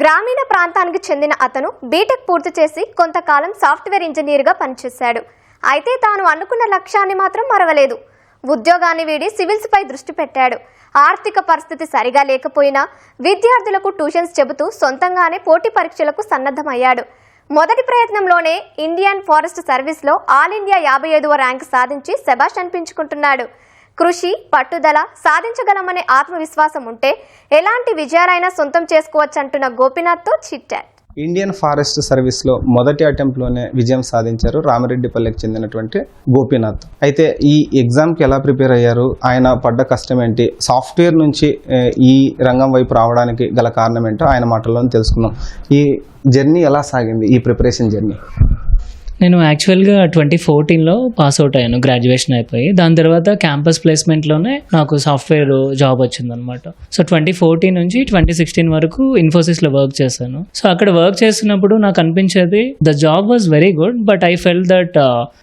గ్రామీణ ప్రాంతానికి చెందిన అతను బీటెక్ పూర్తి చేసి కొంతకాలం సాఫ్ట్వేర్ ఇంజనీర్గా పనిచేశాడు. అయితే తాను అనుకున్న లక్ష్యాన్ని మాత్రం మరవలేదు. ఉద్యోగాన్ని వీడి సివిల్స్పై దృష్టి పెట్టాడు. ఆర్థిక పరిస్థితి సరిగా లేకపోయినా విద్యార్థులకు ట్యూషన్స్ చెబుతూ సొంతంగానే పోటీ పరీక్షలకు సన్నద్ధమయ్యాడు. మొదటి ప్రయత్నంలోనే ఇండియన్ ఫారెస్ట్ సర్వీస్లో ఆల్ ఇండియా యాభై ఐదవ ర్యాంక్ సాధించి శబాష్ అనిపించుకుంటున్నాడు. కృషి పట్టుదల సాధించగలమనే ఆత్మవిశ్వాసం ఉంటే ఎలాంటి విజయాలైనా సొంతం చేసుకోవచ్చంటున్న గోపీనాథ్తో చిట్టారు. ఇండియన్ ఫారెస్ట్ సర్వీస్లో మొదటి అటెంప్ట్లోనే విజయం సాధించారు రామిరెడ్డిపల్లికి చెందినటువంటి గోపీనాథ్. అయితే ఈ ఎగ్జామ్కి ఎలా ప్రిపేర్ అయ్యారు? ఆయన పడ్డ కష్టం ఏంటి? సాఫ్ట్వేర్ నుంచి ఈ రంగం వైపు రావడానికి గల కారణం ఏంటో ఆయన మాటల్లో తెలుసుకున్నాం ఈ జర్నీ ఎలా సాగింది? ఈ ప్రిపరేషన్ జర్నీ? నేను యాక్చువల్గా ట్వంటీ ఫోర్టీన్లో పాస్ అవుట్ అయ్యాను గ్రాడ్యుయేషన్ అయిపోయి. దాని తర్వాత క్యాంపస్ ప్లేస్మెంట్లోనే నాకు సాఫ్ట్వేర్ జాబ్ వచ్చిందనమాట సో ట్వంటీ ఫోర్టీన్ నుంచి ట్వంటీ సిక్స్టీన్ వరకు ఇన్ఫోసిస్లో వర్క్ చేశాను. సో అక్కడ వర్క్ చేస్తున్నప్పుడు నాకు అనిపించేది the job was very good but I felt that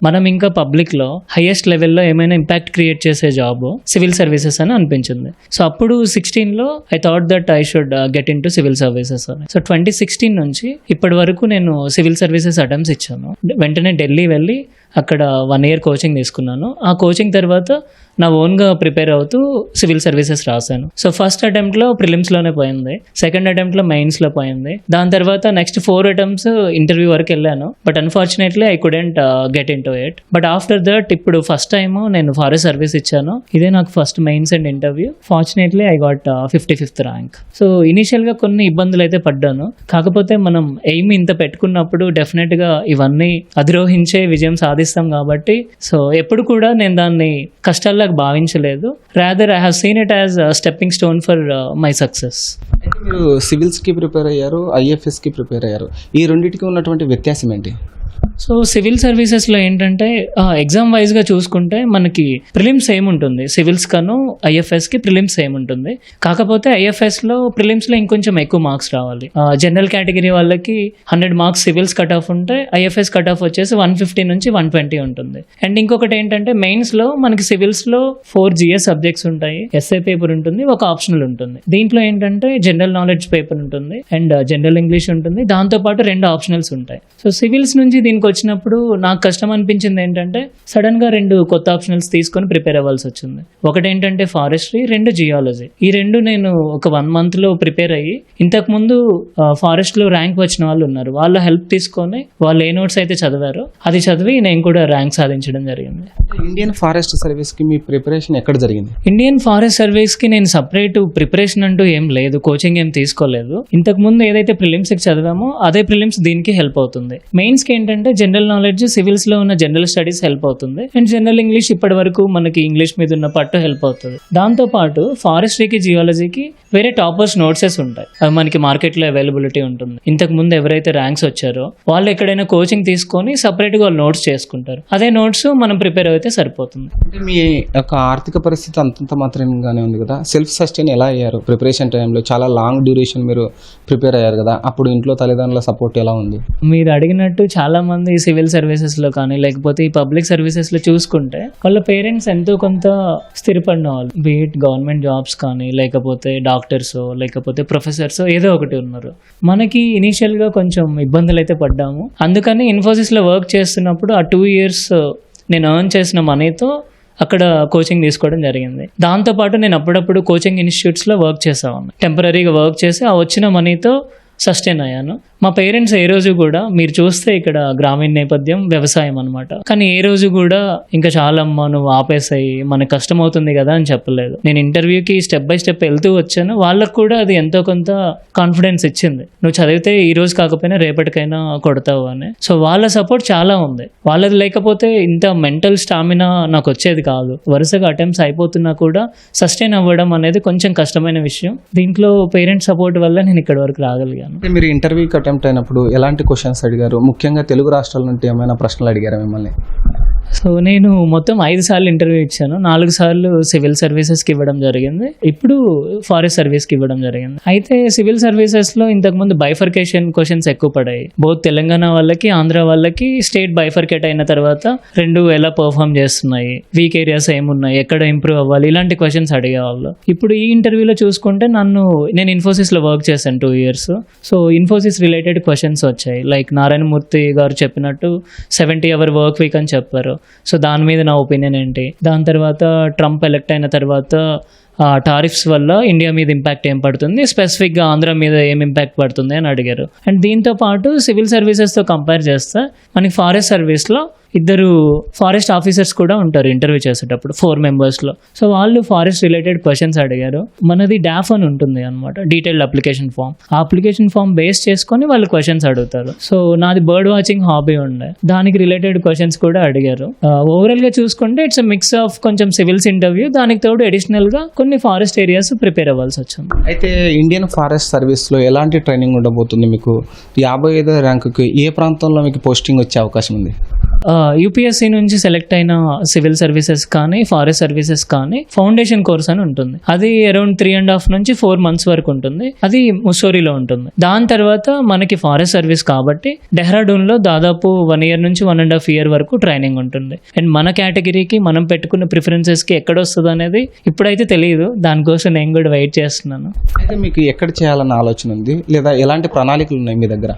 మనం ఇంకా పబ్లిక్లో హైయెస్ట్ లెవెల్లో ఏమైనా ఇంపాక్ట్ క్రియేట్ చేసే జాబ్ సివిల్ సర్వీసెస్ అని అనిపించింది. సో అప్పుడు సిక్స్టీన్లో I thought that I should get into civil services అని. సో ట్వంటీ సిక్స్టీన్ నుంచి ఇప్పటి వరకు నేను సివిల్ సర్వీసెస్ అటెంప్ట్స్ ఇచ్చాను. వెంటనే ఢిల్లీ వెళ్ళి అక్కడ వన్ ఇయర్ కోచింగ్ తీసుకున్నాను. ఆ కోచింగ్ తర్వాత నా ఓన్గా ప్రిపేర్ అవుతూ సివిల్ సర్వీసెస్ రాశాను. సో ఫస్ట్ అటెంప్ట్లో ప్రిలిమ్స్లోనే పోయింది. సెకండ్ అటెంప్ట్లో మెయిన్స్లో పోయింది. దాని తర్వాత నెక్స్ట్ ఫోర్ అటెంప్ట్స్ ఇంటర్వ్యూ వరకు వెళ్ళాను. But unfortunately I couldn't get into it but after that ఇప్పుడు ఫస్ట్ టైము నేను ఫారెస్ట్ సర్వీస్ ఇచ్చాను. ఇదే నాకు first mains and interview fortunately I got fifty fifth rank so ఇనీషియల్గా కొన్ని ఇబ్బందులు అయితే పడ్డాను. కాకపోతే మనం ఎయిమ్ ఇంత పెట్టుకున్నప్పుడు డెఫినెట్గా ఇవన్నీ అధిరోహించే విజయం సాధిస్తాం కాబట్టి. సో ఎప్పుడు కూడా నేను దాన్ని కష్టాల్లాగా భావించలేదు. Rather I have seen it as stepping stone for my success మీరు మీరు సివిల్స్కి ప్రిపేర్ అయ్యారు ఐఎఫ్ఎస్కి ప్రిపేర్ అయ్యారు. ఈ రెండింటికి ఉన్నటువంటి వ్యత్యాసం ఏంటి సో సివిల్ సర్వీసెస్లో ఏంటంటే ఎగ్జామ్ వైజ్గా చూసుకుంటే మనకి ప్రిలిమ్స్ సేమ్ ఉంటుంది. సివిల్స్ కను ఐఎఫ్ఎస్కి ప్రిలిమ్స్ సేమ్ ఉంటుంది. కాకపోతే ఐఎఫ్ఎస్లో ప్రిలిమ్స్లో ఇంకొంచెం ఎక్కువ మార్క్స్ రావాలి. జనరల్ కేటగిరీ వాళ్ళకి hundred marks civils cut off ఉంటే ఐఎఫ్ఎస్ కట్ ఆఫ్ వచ్చేసి వన్ ఫిఫ్టీ నుంచి వన్ ట్వంటీ ఉంటుంది. అండ్ ఇంకొకటి ఏంటంటే మెయిన్స్లో మనకి సివిల్స్లో ఫోర్ జిఎస్ సబ్జెక్ట్స్ ఉంటాయి. ఎస్ఏ పేపర్ ఉంటుంది ఒక ఆప్షనల్ ఉంటుంది. దీంట్లో ఏంటంటే జనరల్ నాలెడ్జ్ పేపర్ ఉంటుంది. అండ్ జనరల్ ఇంగ్లీష్ ఉంటుంది. దాంతోపాటు రెండు ఆప్షనల్స్ ఉంటాయి. సో సివిల్స్ నుంచి దీనికి వచ్చినప్పుడు నాకు కష్టం అనిపించింది ఏంటంటే సడన్గా రెండు కొత్త ఆప్షనల్స్ తీసుకొని ప్రిపేర్ అవ్వాల్సి వచ్చింది. ఒకటి ఏంటంటే ఫారెస్ట్రీ రెండు జియాలజీ ఈ రెండు నేను ఒక వన్ మంత్లో ప్రిపేర్ అయ్యి ఇంతకు ముందు ఫారెస్ట్లో ర్యాంక్ వచ్చిన వాళ్ళు ఉన్నారు. వాళ్ళ హెల్ప్ తీసుకొని వాళ్ళు ఏ నోట్స్ అయితే చదివారో అది చదివి నేను కూడా ర్యాంక్ సాధించడం జరిగింది. ఇండియన్ ఫారెస్ట్ సర్వీస్కి మీ ప్రిపరేషన్ ఎక్కడ జరిగింది? ఇండియన్ ఫారెస్ట్ సర్వీస్కి నేను సపరేట్ ప్రిపరేషన్ అంటూ ఏం లేదు కోచింగ్ ఏం తీసుకోలేదు. ఇంతకు ముందు ఏదైతే ప్రిలిమ్స్కి చదివామో అదే ప్రిలిమ్స్ దీనికి హెల్ప్ అవుతుంది. మెయిన్స్కి ఏంటంటే జనరల్ నాలెడ్జ్ సివిల్స్లో ఉన్న జనరల్ స్టడీస్ హెల్ప్ అవుతుంది. అండ్ జనరల్ ఇంగ్లీష్ ఇప్పటి వరకు మనకి ఇంగ్లీష్ మీద ఉన్న పట్టు హెల్ప్ అవుతుంది. దాంతో పాటు ఫారెస్ట్రీకి జియాలజీకి వేరే టాపర్స్ నోట్సెస్ ఉంటాయి. అవి మనకి మార్కెట్లో అవైలబిలిటీ ఉంటుంది. ఇంతకు ముందు ఎవరైతే ర్యాంక్స్ వచ్చారో వాళ్ళు ఎక్కడైనా కోచింగ్ తీసుకొని సపరేట్గా వాళ్ళు నోట్స్ చేసుకుంటారు. అదే నోట్స్ మనం ప్రిపేర్ అయితే సరిపోతుంది. అంటే మీ యొక్క ఆర్థిక పరిస్థితి అంతంత మాత్రంగానే ఉంది కదా? సెల్ఫ్ సస్టైన్ ఎలా అయ్యారు? ప్రిపరేషన్ టైంలో చాలా లాంగ్ డ్యూరేషన్ మీరు ప్రిపేర్ అయ్యారు కదా? అప్పుడు ఇంట్లో తల్లిదండ్రుల సపోర్ట్ ఎలా ఉంది? మీరు అడిగినట్టు చాలా మంది సివిల్ సర్వీసెస్లో కానీ లేకపోతే ఈ పబ్లిక్ సర్వీసెస్లో చూసుకుంటే వాళ్ళ పేరెంట్స్ ఎంతో కొంత స్థిరపడిన వాళ్ళు. బీట్ గవర్నమెంట్ జాబ్స్ కానీ లేకపోతే డాక్టర్స్ లేకపోతే ప్రొఫెసర్స్ ఏదో ఒకటి ఉన్నారు. మనకి ఇనీషియల్గా కొంచెం ఇబ్బందులు అయితే పడ్డాము. అందుకని ఇన్ఫోసిస్లో వర్క్ చేస్తున్నప్పుడు ఆ టూ ఇయర్స్ నేను ఎర్న్ చేసిన మనీతో అక్కడ కోచింగ్ తీసుకోవడం జరిగింది. దాంతోపాటు నేను అప్పుడప్పుడు కోచింగ్ ఇన్స్టిట్యూట్స్లో వర్క్ చేసేవాడిని. టెంపరీగా వర్క్ చేసి ఆ వచ్చిన మనీతో సస్టైన్ అయ్యాను. మా పేరెంట్స్ ఏ రోజు కూడా మీరు చూస్తే ఇక్కడ గ్రామీణ నేపథ్యం వ్యవసాయం అనమాట కానీ ఏ రోజు కూడా ఇంకా చాలమ్మా నువ్వు ఆపేసాయి మనకు కష్టం అవుతుంది కదా అని చెప్పలేదు. నేను ఇంటర్వ్యూకి స్టెప్ బై స్టెప్ వెళ్తూ వచ్చాను. వాళ్ళకు కూడా అది ఎంతో కొంత కాన్ఫిడెన్స్ ఇచ్చింది. నువ్వు చదివితే ఈ రోజు కాకపోయినా రేపటికైనా కొడతావు అని. సో వాళ్ళ సపోర్ట్ చాలా ఉంది. వాళ్ళది లేకపోతే ఇంత మెంటల్ స్టామినా నాకు వచ్చేది కాదు. వరుసగా అటెంప్ట్స్ అయిపోతున్నా కూడా సస్టైన్ అవ్వడం అనేది కొంచెం కష్టమైన విషయం. దీంట్లో పేరెంట్స్ సపోర్ట్ వల్ల నేను ఇక్కడ వరకు రాగలిగాను. మీరు ఇంటర్వ్యూకి అటెంప్ట్ అయినప్పుడు ఎలాంటి క్వశ్చన్స్ అడిగారు? ముఖ్యంగా తెలుగు రాష్ట్రాల నుండి ఏమైనా ప్రశ్నలు అడిగారా మిమ్మల్ని? సో నేను మొత్తం ఐదు సార్లు ఇంటర్వ్యూ ఇచ్చాను. నాలుగు సార్లు సివిల్ సర్వీసెస్కి ఇవ్వడం జరిగింది. ఇప్పుడు ఫారెస్ట్ సర్వీస్కి ఇవ్వడం జరిగింది. అయితే సివిల్ సర్వీసెస్లో ఇంతకుముందు బైఫర్కేషన్ క్వశ్చన్స్ ఎక్కువ పడాయి. బోత్ తెలంగాణ వాళ్ళకి ఆంధ్ర వాళ్ళకి స్టేట్ బైఫర్కేట్ అయిన తర్వాత రెండు ఎలా పర్ఫామ్ చేస్తున్నాయి? వీక్ ఏరియాస్ ఏమున్నాయి? ఎక్కడ ఇంప్రూవ్ అవ్వాలి? ఇలాంటి క్వశ్చన్స్ అడిగేవాళ్ళు. ఇప్పుడు ఈ ఇంటర్వ్యూలో చూసుకుంటే నన్ను నేను ఇన్ఫోసిస్లో వర్క్ చేశాను two years so Infosys related questions వచ్చాయి. లైక్ నారాయణమూర్తి గారు చెప్పినట్టు సెవెంటీ అవర్ వర్క్ వీక్ అని చెప్పారు. సో దాని మీద నా ఒపీనియన్ ఏంటి? దాని తర్వాత ట్రంప్ ఎలక్ట్ అయిన తర్వాత టారిఫ్స్ వల్ల ఇండియా మీద ఇంపాక్ట్ ఏం పడుతుంది? స్పెసిఫిక్గా ఆంధ్ర మీద ఏం ఇంపాక్ట్ పడుతుంది అని అడిగారు. అండ్ దీంతో పాటు సివిల్ సర్వీసెస్తో కంపేర్ చేస్తే మనకి ఫారెస్ట్ సర్వీస్లో ఇద్దరు ఫారెస్ట్ ఆఫీసర్స్ కూడా ఉంటారు ఇంటర్వ్యూ చేసేటప్పుడు ఫోర్ మెంబర్స్లో సో వాళ్ళు ఫారెస్ట్ రిలేటెడ్ క్వశ్చన్స్ అడిగారు. మనది డాఫ్ అని ఉంటుంది అనమాట డీటెయిల్డ్ అప్లికేషన్ ఫామ్ ఆ అప్లికేషన్ ఫామ్ బేస్ చేసుకొని వాళ్ళు క్వశ్చన్స్ అడుగుతారు. సో నాది బర్డ్ వాచింగ్ హాబీ ఉండే. దానికి రిలేటెడ్ క్వశ్చన్స్ కూడా అడిగారు. Uh, ఓవరాల్గా చూసుకుంటే ఇట్స్ మిక్స్ ఆఫ్ కొంచెం సివిల్స్ ఇంటర్వ్యూ దానికి తోడు అడిషనల్గా కొన్ని ఫారెస్ట్ ఏరియాస్ ప్రిపేర్ అవ్వాల్సి వచ్చింది. అయితే ఇండియన్ ఫారెస్ట్ సర్వీస్లో ఎలాంటి ట్రైనింగ్ ఉండబోతుంది మీకు? యాభై ఐదో ర్యాంకుకి ఏ ప్రాంతంలో మీకు పోస్టింగ్ వచ్చే అవకాశం ఉంది? యూపీఎస్సీ నుంచి సెలెక్ట్ అయిన సివిల్ సర్వీసెస్ కానీ ఫారెస్ట్ సర్వీసెస్ కానీ ఫౌండేషన్ కోర్స్ అని ఉంటుంది. అది అరౌండ్ త్రీ అండ్ హాఫ్ నుంచి ఫోర్ మంత్స్ వరకు ఉంటుంది. అది ముస్సోరీలో ఉంటుంది. దాని తర్వాత మనకి ఫారెస్ట్ సర్వీస్ కాబట్టి డెహ్రాడూన్లో దాదాపు వన్ ఇయర్ నుంచి వన్ అండ్ హాఫ్ ఇయర్ వరకు ట్రైనింగ్ ఉంటుంది. అండ్ మన కేటగిరీకి మనం పెట్టుకున్న ప్రిఫరెన్సెస్కి ఎక్కడ వస్తుంది అనేది ఇప్పుడైతే తెలియదు. దానికోసం నేను కూడా వెయిట్ చేస్తున్నాను. అయితే మీకు ఎక్కడ చేయాలన్న ఆలోచన ఉంది? లేదా ఎలాంటి ప్రణాళికలు ఉన్నాయి మీ దగ్గర?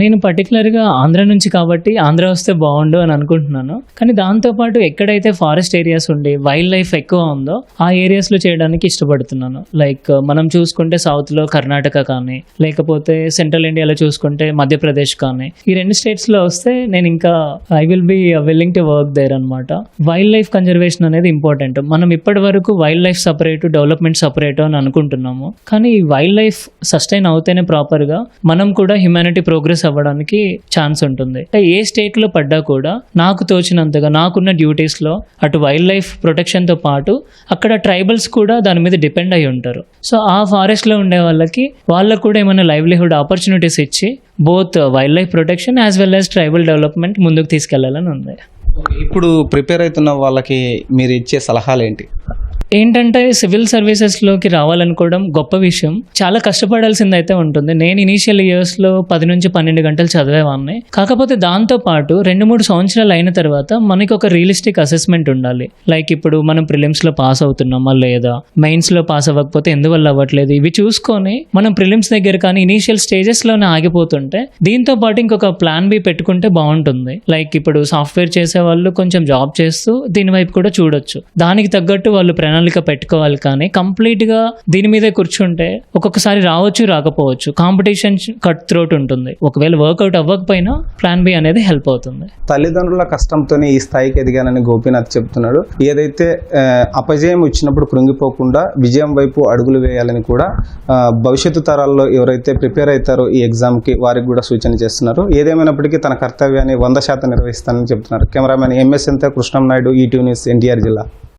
నేను పర్టికులర్గా ఆంధ్ర నుంచి కాబట్టి ఆంధ్ర వస్తే బాగుండు అని అనుకుంటున్నాను. కానీ దాంతోపాటు ఎక్కడైతే ఫారెస్ట్ ఏరియాస్ ఉండి వైల్డ్ లైఫ్ ఎక్కువ ఉందో ఆ ఏరియాస్లో చేయడానికి ఇష్టపడుతున్నాను. లైక్ మనం చూసుకుంటే సౌత్లో కర్ణాటక కానీ లేకపోతే సెంట్రల్ ఇండియాలో చూసుకుంటే మధ్యప్రదేశ్ కానీ ఈ రెండు స్టేట్స్లో వస్తే నేను ఇంకా I will be willing to work there అనమాట వైల్డ్ లైఫ్ కన్జర్వేషన్ అనేది ఇంపార్టెంట్ మనం ఇప్పటి వరకు wildlife separate development separate అని అనుకుంటున్నాము. కానీ ఈ వైల్డ్ లైఫ్ సస్టైన్ అవుతేనే ప్రాపర్గా మనం కూడా హ్యుమానిటీ ప్రోగ్రెస్ అవ్వడానికి ఛాన్స్ ఉంటుంది. ఏ స్టేట్లో పడ్డా కూడా నాకు తోచినంతగా నాకున్న డ్యూటీస్లో అటు వైల్డ్ లైఫ్ ప్రొటెక్షన్తో పాటు అక్కడ ట్రైబల్స్ కూడా దాని మీద డిపెండ్ అయి ఉంటారు. సో ఆ ఫారెస్ట్లో ఉండే వాళ్ళకి వాళ్ళకు కూడా ఏమైనా లైవ్లీహుడ్ ఆపర్చునిటీస్ ఇచ్చి both wildlife protection as well as tribal development ముందుకు తీసుకెళ్ళాలని ఉంది. ఇప్పుడు ప్రిపేర్ అవుతున్న వాళ్ళకి మీరు ఇచ్చే సలహాలు ఏంటి? ఏంటంటే సివిల్ సర్వీసెస్లోకి రావాలనుకోవడం గొప్ప విషయం. చాలా కష్టపడాల్సింది అయితే ఉంటుంది. నేను ఇనీషియల్ ఇయర్స్లో పది నుంచి పన్నెండు గంటలు చదివేవాడిని కాకపోతే దాంతో పాటు రెండు మూడు సంవత్సరాలు అయిన తర్వాత మనకి ఒక రియలిస్టిక్ అసెస్మెంట్ ఉండాలి. లైక్ ఇప్పుడు మనం ప్రిలిమ్స్లో పాస్ అవుతున్నామా లేదా? మెయిన్స్లో పాస్ అవ్వకపోతే ఎందువల్ల అవ్వట్లేదు? ఇవి చూసుకొని మనం ప్రిలిమ్స్ దగ్గర కానీ ఇనీషియల్ స్టేజెస్లోనే ఆగిపోతుంటే దీంతో పాటు ఇంకొక ప్లాన్ బి పెట్టుకుంటే బాగుంటుంది. లైక్ ఇప్పుడు సాఫ్ట్వేర్ చేసే వాళ్ళు కొంచెం జాబ్ చేస్తూ దీని వైపు కూడా చూడొచ్చు. దానికి తగ్గట్టు వాళ్ళు ప్రణాళిక ప్రణాళిక పెట్టుకోవాలి కానీ కంప్లీట్గా దీని మీదే కూర్చుంటే ఒక్కొక్కసారి రావచ్చు రాకపోవచ్చు. కాంపిటీషన్ కట్ త్రోట్ ఉంటుంది. ఒకవేళ వర్కౌట్ అవ్వకపోయినా ప్లాన్ బి అనేది హెల్ప్ అవుతుంది. తల్లిదండ్రుల కష్టంతోనే ఈ స్థాయికి ఎదిగానని గోపీనాథ్ చెప్తున్నాడు. ఏదైతే అపజయం వచ్చినప్పుడు కృంగిపోకుండా విజయం వైపు అడుగులు వేయాలని కూడా భవిష్యత్తు తరాల్లో ఎవరైతే ప్రిపేర్ అవుతారో ఈ ఎగ్జామ్కి వారికి కూడా సూచన చేస్తున్నారు. ఏదేమైనప్పటికీ తన కర్తవ్యాన్ని వంద శాతం నిర్వహిస్తానని చెప్తున్నారు. కెమెరామెన్ ఎంఎస్ ఎంత కృష్ణం నాయుడు ఈటీవీ న్యూస్ ఎన్టీఆర్ జిల్లా.